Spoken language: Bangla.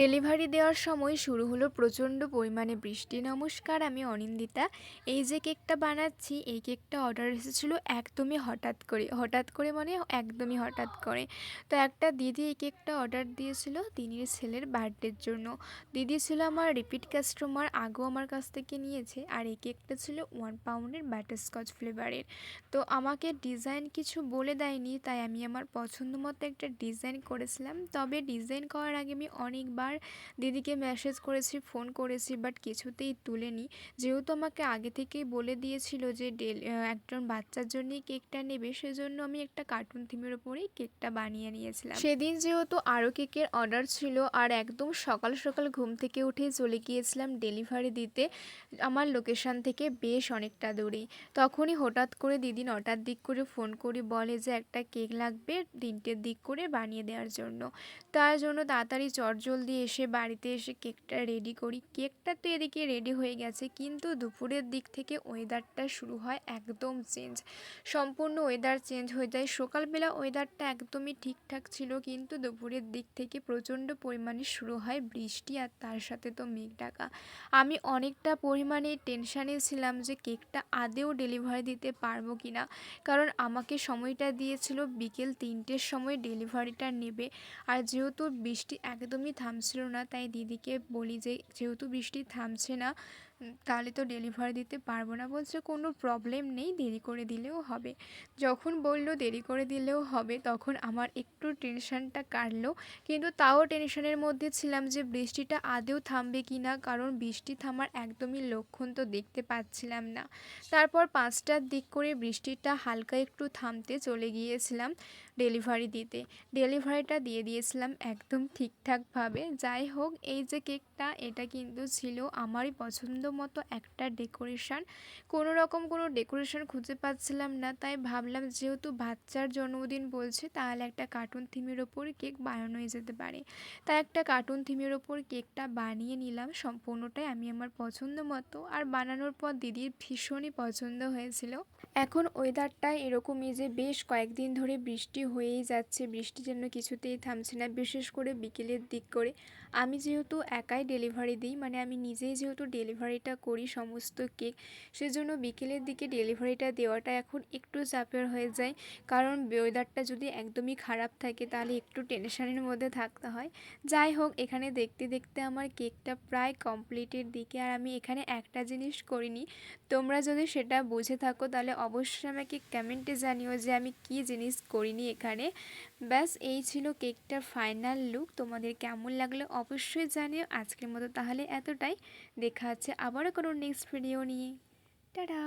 ডেলিভারি দেওয়ার সময় শুরু হলো প্রচণ্ড পরিমাণে বৃষ্টি। নমস্কার, আমি অনিন্দিতা। এই যে কেকটা বানাচ্ছি, এই কেকটা অর্ডার এসেছিল একদমই হঠাৎ করে হঠাৎ করে মানে একদমই হঠাৎ করে। তো একটা দিদি এই কেকটা অর্ডার দিয়েছিল দিদির ছেলের বার্থডের জন্য। দিদি ছিল আমার রিপিট কাস্টমার, আগেও আমার কাছ থেকে নিয়েছে আর এই কেকটা ছিল ওয়ান পাউন্ডের বাটারস্কচ ফ্লেভারের। তো আমাকে ডিজাইন কিছু বলে দেয়নি, তাই আমি আমার পছন্দ মতো একটা ডিজাইন করেছিলাম। তবে ডিজাইন করার আগে আমি অনেকবার দিদিকে মেসেজ করেছি ফোন করেছি বাট কিছুতেই তুলেনি। যেহেতু আমাকে আগে থেকেই বলে দিয়েছিল যে, ডেল একজন বাচ্চার জন্যই কেকটা নেবে, সেজন্য আমি একটা কার্টুন থিমের ওপরেই কেকটা বানিয়ে নিয়েছিলাম। সেদিন যেহেতু আরও কেকের অর্ডার ছিল, আর একদম সকাল সকাল ঘুম থেকে উঠেই চলে গিয়েছিলাম ডেলিভারি দিতে, আমার লোকেশান থেকে বেশ অনেকটা দূরেই। তখনই হঠাৎ করে দিদি নটার দিক করে ফোন করে বলে যে, একটা কেক লাগবে তিনটের দিক করে বানিয়ে দেওয়ার জন্য। তার জন্য তাড়াতাড়ি চটজলদি এসে বাড়িতে এসে কেকটা রেডি করি। কেকটা তো এদিকে রেডি হয়ে গেছে, কিন্তু দুপুরের দিক থেকে ওয়েদারটা শুরু হয় একদম চেঞ্জ সম্পূর্ণ ওয়েদার চেঞ্জ হয়ে যায়। সকালবেলা ওয়েদারটা একদমই ঠিকঠাক ছিল, কিন্তু দুপুরের দিক থেকে প্রচণ্ড পরিমাণে শুরু হয় বৃষ্টি আর তার সাথে তো মেঘ ডাকা। আমি অনেকটা পরিমাণে টেনশানে ছিলাম যে কেকটা আদেও ডেলিভারি দিতে পারব কি না কারণ আমাকে সময়টা দিয়েছিল বিকেল তিনটের সময় ডেলিভারিটা নেবে। আর যেহেতু বৃষ্টি একদমই থামছিল না। তাই দিদিকে বলি যে যেহেতু বৃষ্টি থামছে না তাহলে তো ডেলিভারি দিতে পারব না বলছে, কোনো প্রবলেম নেই, দেরি করে দিলেও হবে। যখন বলল দেরি করে দিলেও হবে, তখন আমার একটু টেনশানটা কাটলো, কিন্তু তাও টেনশনের মধ্যে ছিলাম যে বৃষ্টিটা আদেও থামবে কি না, কারণ বৃষ্টি থামার একদমই লক্ষণ তো দেখতে পাচ্ছিলাম না। তারপর পাঁচটার দিক করে বৃষ্টিটা হালকা একটু থামতে চলে গিয়েছিলাম ডেলিভারি দিতে। ডেলিভারিটা দিয়ে দিয়েছিলাম একদম ঠিকঠাকভাবে। যাই হোক, এই যে কেকটা এটা কিন্তু ছিল আমারই পছন্দ মতো একটা ডেকোরেশান কোনো রকম কোনো ডেকোরেশন খুঁজে পাচ্ছিলাম না, তাই ভাবলাম যেহেতু বাচ্চার জন্মদিন বলছে, তাহলে একটা কার্টুন থিমের ওপর কেক বানানোই যেতে পারে। তাই একটা কার্টুন থিমের ওপর কেকটা বানিয়ে নিলাম, সম্পূর্ণটাই আমি আমার পছন্দ মতো। আর বানানোর পর দিদির ভীষণই পছন্দ হয়েছিল। এখন ওয়েদারটা এরকমই যে বেশ কয়েকদিন ধরে বৃষ্টি হয়েই যাচ্ছে, বৃষ্টি যেন কিছুতেই থামছে না, বিশেষ করে বিকেলের দিক করে। আমি যেহেতু একাই ডেলিভারি দিই মানে আমি নিজেই যেহেতু ডেলিভারিটা করি সমস্ত কেক, সেজন্য বিকেলের দিকে ডেলিভারিটা দেওয়াটা এখন একটু চাপের হয়ে যায়। কারণ ওয়েদারটা যদি একদমই খারাপ থাকে, তাহলে একটু টেনশনের মধ্যে থাকতে হয়। যাই হোক, এখানে দেখতে দেখতে আমার কেকটা প্রায় কমপ্লিটের দিকে, আর আমি এখানে একটা জিনিস করিনি। তোমরা যদি সেটা বুঝে থাকো, তাহলে অবশ্যই আমাকে কমেন্টে জানিও যে আমি কি জিনিস করিনি এখানে। ব্যাস, এই ছিল কেকটার ফাইনাল লুক তোমাদের কেমন লাগল অবশ্যই জানিও। আজকের মতো তাহলে এতটাই। দেখা হচ্ছে আবারও কোনো নেক্সট ভিডিও নিয়ে। টাটা!